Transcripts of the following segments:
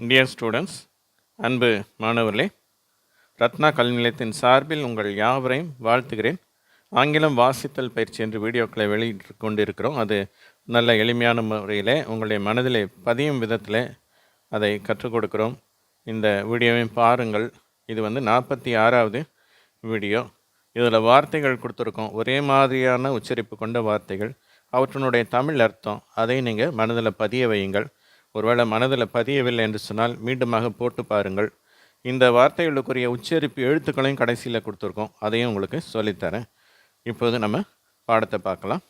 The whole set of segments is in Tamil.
இந்தியன் ஸ்டூடெண்ட்ஸ் அன்பு மாணவர்களே ரத்னா கல்வி நிலையத்தின் சார்பில் உங்கள் யாவரையும் வாழ்த்துகிறேன். ஆங்கிலம் வாசித்தல் பயிற்சி என்று வீடியோக்களை வெளியிட்டு கொண்டிருக்கிறோம் அது நல்ல எளிமையான முறையில் உங்களுடைய மனதிலே பதியும் விதத்தில் அதை கற்றுக் கொடுக்குறோம். இந்த வீடியோவையும் பாருங்கள். இது வந்து நாற்பத்தி ஆறாவது வீடியோ. இதில் வார்த்தைகள் கொடுத்துருக்கோம். ஒரே மாதிரியான உச்சரிப்பு கொண்ட வார்த்தைகள். அவற்றினுடைய தமிழ் அர்த்தம். அதை நீங்கள் மனதில் பதிய வையுங்கள். ஒருவேளை மனதில் பதியவில்லை என்று சொன்னால் மீண்டுமாக போட்டு பாருங்கள். இந்த வார்த்தைகளுக்குரிய உச்சரிப்பு எழுத்துக்களையும் கடைசியில் கொடுத்துருக்கோம். அதையும் உங்களுக்கு சொல்லித்தரேன். இப்போது நம்ம பாடத்தை பார்க்கலாம்.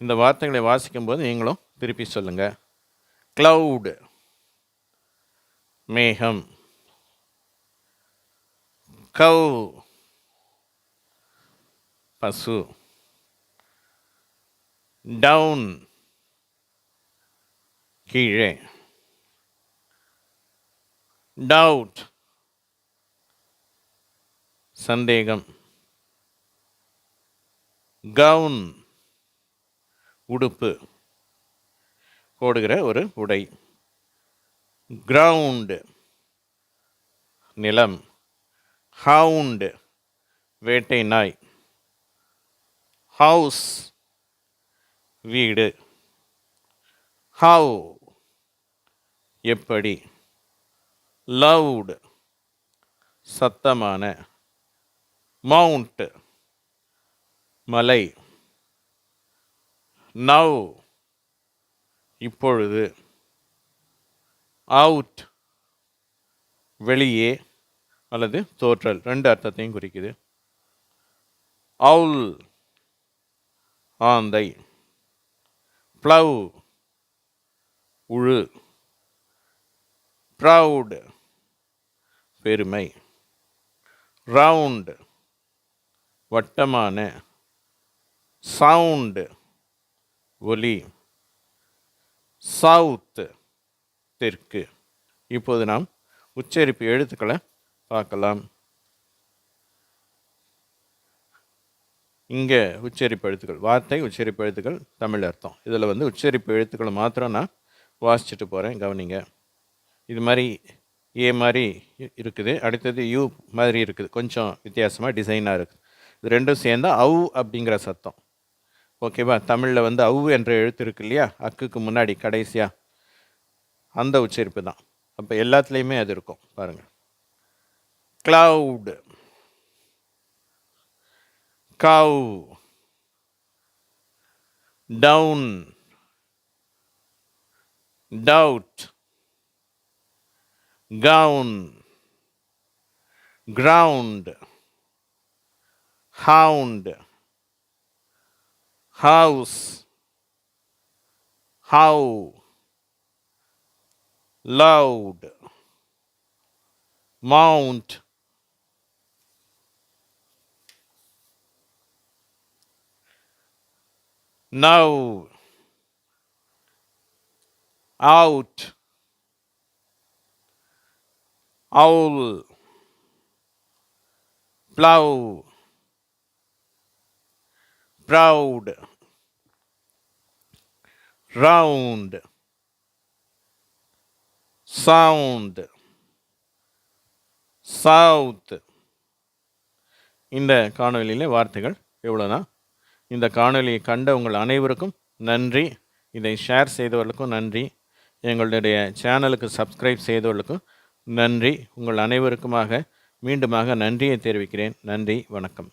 இந்த வார்த்தைகளை வாசிக்கும்போது நீங்களும் திருப்பி சொல்லுங்கள் க்ளவுடு மேகம் கவ் பசு டவுன் கீழே. டவுட் சந்தேகம். கவுன் உடுப்பு. போடுகிற ஒரு உடை. கிரவுண்டு நிலம். ஹவுண்டு வேட்டை நாய். ஹவுஸ் வீடு. ஹவு எப்படி? லவுடு சத்தமான. மவுண்ட் மலை. நவ் இப்பொழுது. அவுட் வெளியே அல்லது தோற்றல். ரெண்டு அர்த்தத்தையும் குறிக்குது. அவுல் ஆந்தை. ப்ளவ் உழு. ப்ரவுடு பெருமை. ரவுண்டு வட்டமான. சவுண்டு ஒலி. சவுத்து தெற்கு. இப்போது நாம் உச்சரிப்பு எழுத்துக்களை பார்க்கலாம். இங்கே உச்சரிப்பு எழுத்துக்கள் வார்த்தை உச்சரிப்பு எழுத்துக்கள் தமிழ் அர்த்தம். இதில் வந்து உச்சரிப்பு எழுத்துக்களை மாத்திரம் நான் வாசிச்சுட்டு போகிறேன் கவனிங்க. இது மாதிரி ஏ மாதிரி இருக்குது. அடுத்தது யூ மாதிரி இருக்குது. கொஞ்சம் வித்தியாசமாக டிசைனாக இருக்குது இது ரெண்டும் சேர்ந்தால் அவு அப்படிங்கிற சத்தம். ஓகேவா தமிழில் வந்து அவு என்ற எழுத்து இருக்கு இல்லையா? அக்குக்கு முன்னாடி கடைசியாக அந்த உச்சரிப்பு தான். அப்போ எல்லாத்துலேயுமே அது இருக்கும். பாருங்கள் cloud cow down doubt gown ground hound house how loud mount. Now out owl plough proud round sound south இந்த காணொலியில் வார்த்தைகள் எவ்வளோதான் இந்த காணொலியை கண்ட உங்கள் அனைவருக்கும் நன்றி. இதை ஷேர் செய்தவர்களுக்கும் நன்றி. எங்களுடைய சேனலுக்கு சப்ஸ்கிரைப் செய்தவர்களுக்கும் நன்றி. உங்கள் அனைவருக்குமாக மீண்டுமாக நன்றியை தெரிவிக்கிறேன். நன்றி. வணக்கம்.